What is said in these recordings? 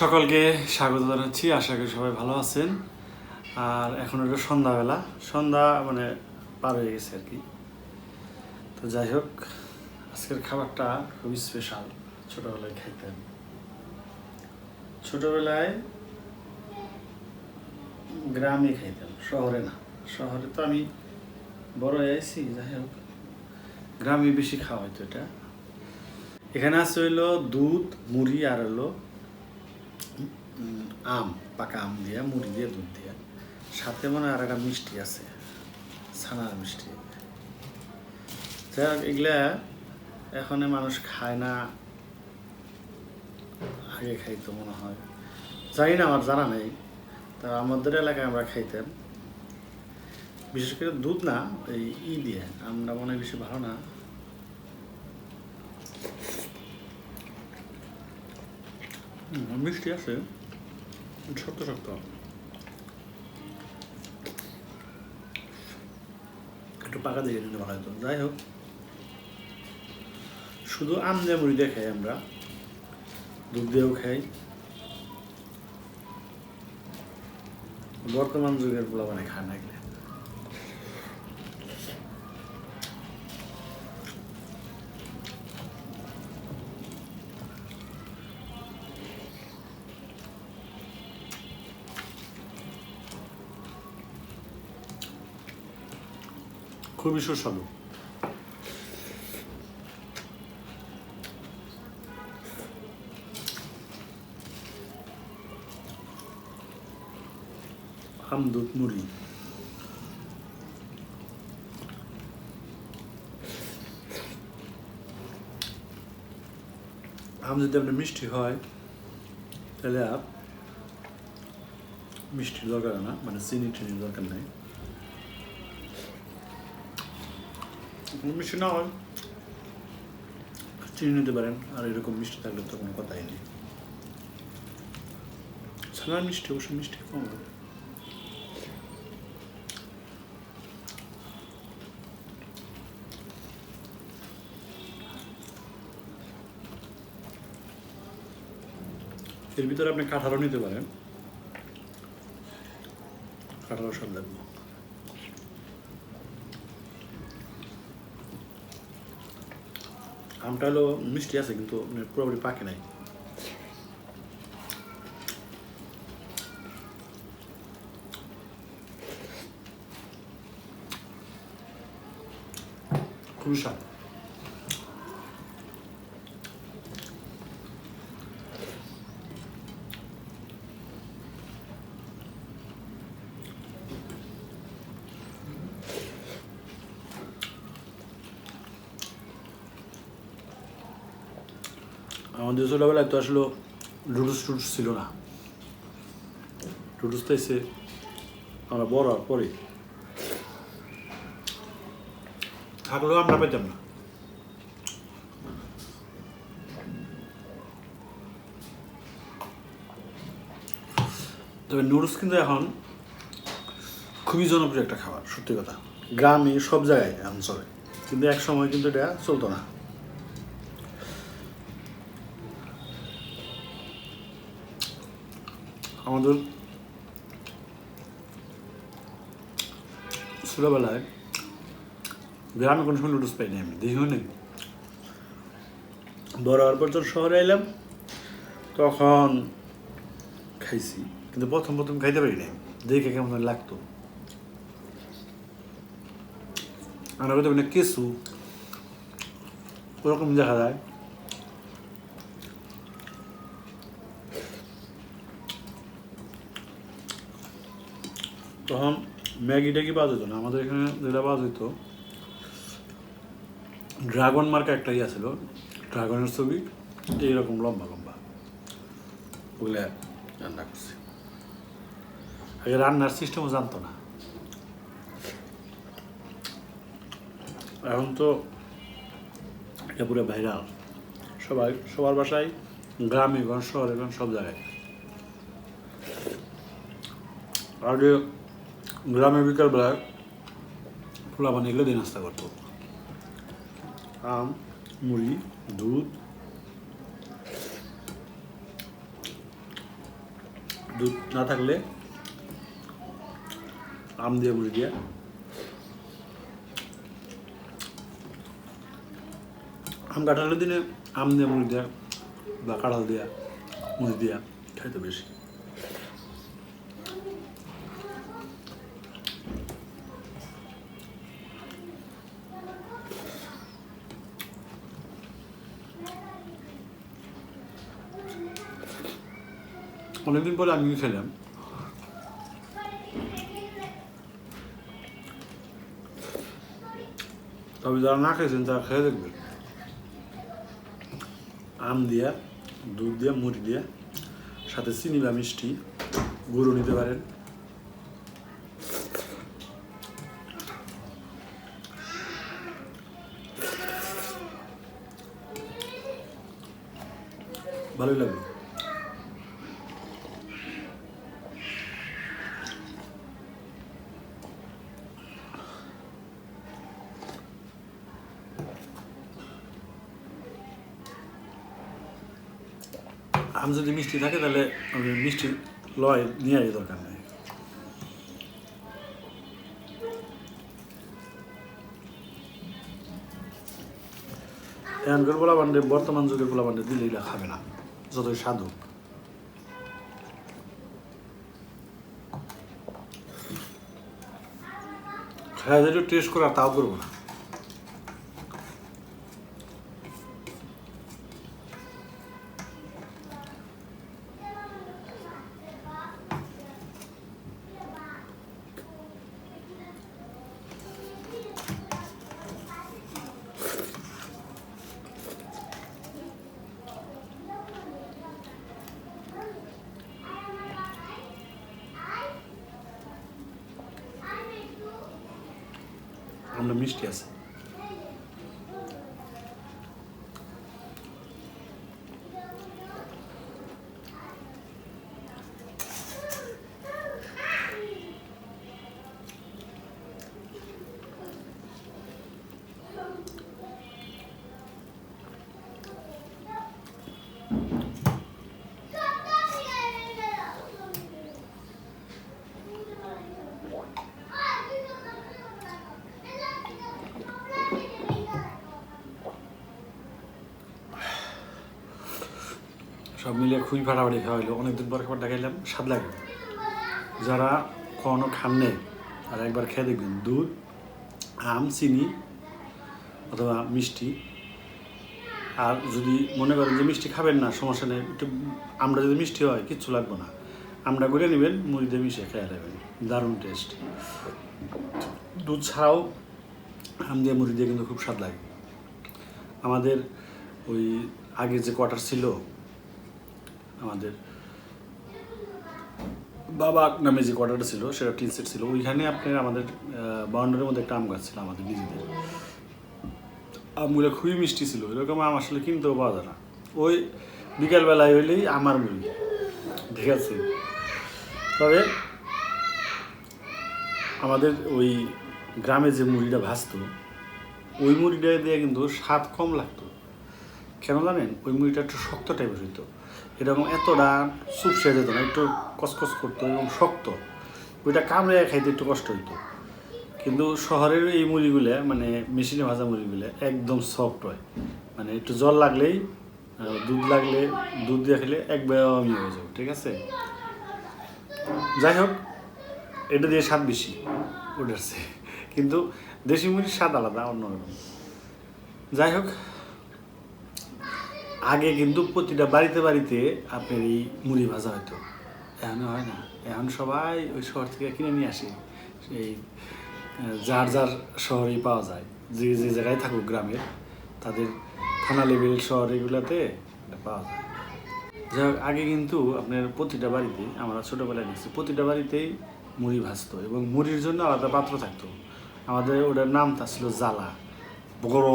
সকলকে স্বাগত জানাচ্ছি, আশা করি সবাই ভালো আছেন। আর এখন হলো সন্ধ্যাবেলা, সন্ধ্যা মানে পার হয়ে গেছে আর কি। তো যাই হোক, আজকের খাবারটা খুবই স্পেশাল ছোটবেলায় খাইতেন ছোটবেলায় গ্রামে খাইতাম, শহরে না। শহরে তো আমি বড় আইছি, যাই হোক। গ্রামে বেশি খাওয়া হয়তো এটা। এখানে আছে হইল দুধ, মুড়ি আর হলো আম, পাকা আম দিয়ে, মুড়ি দিয়ে, দুধ দিয়ে। সাথে মনে হয় আর একটা মিষ্টি আছে, ছানার মিষ্টি। যাই হোক এগুলা এখন মানুষ খায় না, আগে খাইতো মনে হয়। জানি না আমার জানা নেই, তা আমাদের এলাকায় আমরা খাইতাম। বিশেষ করে দুধ না, এই ই দিয়ে আমরা মনে হয় বেশি ভালো না। মিষ্টি আছে। শক্ত শক্ত একটু পাকা দেখে নিতে ভালো হতো যাই হোক শুধু আম দিয়ে মুড়ি দিয়ে খাই আমরা দুধ দিয়েও খাই বর্তমান যুগের পোলা মানে খায় না এগুলো। খুবই সুস্বাদু। আম দুধ মুড়ি। আম যদি আপনার মিষ্টি হয়, তাহলে মিষ্টির দরকার না মানে চিনি টিনির দরকার নেই। মিষ্টি না হয় চিনি নিতে পারেন, আর এরকম মিষ্টি থাকলে তো কোনো কথাই নেই। ছানার মিষ্টি অবশ্য মিষ্টি কম। এর ভিতরে আপনি কাঁঠালও নিতে পারেন। কাঁঠালও সব লাগবে। আমটা হলো মিষ্টি আছে কিন্তু পুরোপুরি পাকে নাই। খুবই স্বাদ। আমাদের ছোটোবেলায় তো আসলে লুডুস টুডুস ছিল না। টুডুস তো এসে আমরা বড় হওয়ার পরে। থাকলেও আমরা পেতাম না। তবে নুডলস কিন্তু এখন খুবই জনপ্রিয় একটা খাবার সত্যি কথা। গ্রামে সব জায়গায় এখন চলে কিন্তু এক সময় কিন্তু এটা চলতো না। আমাদের ছোটোবেলায় গ্রামে কোনো সময় লুডুস পাইনি আমি দেখিও নেই বড় হওয়ার পর যখন শহরে এলাম তখন খাইছি, কিন্তু প্রথম প্রথম খাইতে পারি নাই। দেখে কেমন লাগতো। আমরা হয়তো মানে কেসু ওরকম দেখা যায়। তখন ম্যাগি ট্যাগি পাওয়া যেত না। আমাদের এখানে যেটা পাওয়া যেত ড্রাগন মার্কা একটা ইয়ে ছিল, ড্রাগনের ছবি, এইরকম লম্বা লম্বা। ওগুলো রান্না করছি। আগে রান্নার সিস্টেমও জানতো না। এখন তো এটা পুরো ভাইরাল সবাই, সবার বাসায়, গ্রামে, গঞ্জ, শহরে, গঞ্জ, সব জায়গায়। আগে গ্রামে ফুলা পানি এগুলো দিয়ে নাস্তা করতো। আম, মুড়ি, দুধ দুধ না থাকলে আম দিয়ে, মুড়ি দিয়ে। আম কাঁঠালের দিনে আম দিয়ে, মুড়ি দেওয়া বা কাঁঠাল দেওয়া মুড়ি দেওয়া খাইতে বেশি। অনেকদিন পরে আমি খেলাম। তবে যারা না খেয়েছেন, তারা খেয়ে দেখবেন। আম দিয়া, দুধ দিয়া, মুড়ি দিয়া, সাথে চিনি বা মিষ্টি গুঁড়ো নিতে পারেন। ভালোই লাগবে। আম যদি মিষ্টি থাকে তাহলে মিষ্টি লয় নিয়ে আসি দরকার নেই। এখানকার গোলা বান্ডে বর্তমান যুগের পোলা বান্ডে দিলে এটা খাবে না, যতই সাধু যদি টেস্ট করা, তাও করব না। আমরা মিষ্টি আছে সব মিলিয়ে খুবই ফাটাফাটি খাওয়া হলো অনেকদিন পর খাবারটা খাইলাম স্বাদ লাগে। যারা কখনো খান নেই আর একবার খেয়ে দেখবেন। দুধ, আম, চিনি অথবা মিষ্টি। আর যদি মনে করেন যে মিষ্টি খাবেন না, সমস্যা নেই। একটু আমরা যদি মিষ্টি হয়, কিচ্ছু লাগবে না। আমরা করে নেবেন, মুড়ি দিয়ে মিশিয়ে খেয়ে নেবেন। দারুণ টেস্ট। দুধ ছাড়াও আম দিয়ে মুড়ি দিয়ে কিন্তু খুব স্বাদ লাগে। আমাদের ওই আগে যে কোয়ার্টার ছিল আমাদের বাবা নামে যে কোয়ার্টারটা ছিল, সেটা টিন সেট ছিল। ওইখানে আপনার আমাদের বাউন্ডারির মধ্যে একটা আম গাছ ছিল আমাদের নিজেদের। আমগুলো খুবই মিষ্টি ছিল। এরকম আম আসলে কিনতেও পাওয়া যায় না। ওই বিকালবেলায় হইলেই আমার মুড়ি ঠিক আছে। তবে আমাদের ওই গ্রামে যে মুড়িটা ভাজতো, ওই মুড়িটা দিয়ে কিন্তু স্বাদ কম লাগতো। কেন জানেন? ওই মুড়িটা একটু শক্ত টাইপের হইতো। এরকম এতটা সুপসে যেত না, একটু কসকস করতো এবং শক্ত। ওইটা কামড়ে খাইতে একটু কষ্ট হইতো। কিন্তু শহরের এই মুড়িগুলো মানে মেশিনে ভাজা মুড়িগুলো একদম সফট হয়। মানে একটু জল লাগলেই দুধ লাগলে, দুধ দিয়ে খেলে একদমই হয়ে যাবে, ঠিক আছে? যাই হোক, এটা দিয়ে স্বাদ বেশি, ওটার কিন্তু দেশি মুড়ির স্বাদ আলাদা, অন্যরকম। যাই হোক আগে কিন্তু প্রতিটা বাড়িতে বাড়িতে আপনার এই মুড়ি ভাজা হতো। এখন হয় না। এখন সবাই ওই শহর থেকে কিনে নিয়ে আসে। এই যার যার শহরেই পাওয়া যায়। যে যে জায়গায় থাকুক গ্রামের, তাদের থানা লেভেল শহর এগুলাতে পাওয়া যায়। যাই হোক, আগে কিন্তু আপনার প্রতিটা বাড়িতে, আমরা ছোটোবেলায় দেখছি, প্রতিটা বাড়িতেই মুড়ি ভাজতো এবং মুড়ির জন্য আলাদা পাত্র থাকতো। আমাদের ওটার নামটা ছিল জ্বালা। বড়,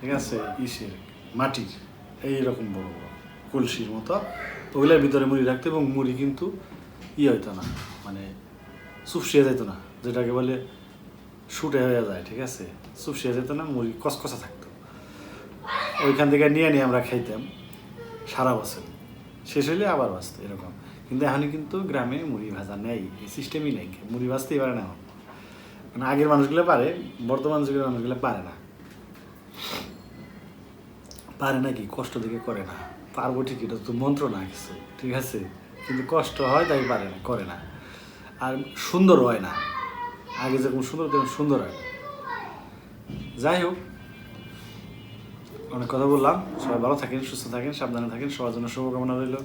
ঠিক আছে, ইসের, মাটির। এইরকম বড় বড় কলসির মতো। ওগুলোর ভিতরে মুড়ি রাখতো এবং মুড়ি কিন্তু ই হইতো না মানে চুপসিয়ে যেত না, যেটাকে বলে শুটে হয়ে যায়, ঠিক আছে? চুপসিয়ে যেত না, মুড়ি কসকসা থাকতো। ওইখান থেকে নিয়ে নিয়ে আমরা খাইতাম, সারা বছর। শেষ হলে আবার বাঁচতো, এরকম। কিন্তু এখন কিন্তু গ্রামে মুড়ি ভাজা নেই, এই সিস্টেমই নেই, মুড়ি ভাজতেই পারে না এখন। মানে আগের মানুষগুলো পারে, বর্তমান যুগের মানুষগুলো পারে না। পারে নাকি? কষ্ট দিকে করে না। পারব ঠিকই, এটা তো মন্ত্র না কিছু, ঠিক আছে? কিন্তু কষ্ট হয়, তাই পারে না, করে না। আর সুন্দর হয় না। আগে যেরকম সুন্দর, তেমন সুন্দর হয় যাই হোক, অনেক কথা বললাম। সবাই ভালো থাকেন, সুস্থ থাকেন, সাবধানে থাকেন। সবার জন্য শুভকামনা রইল।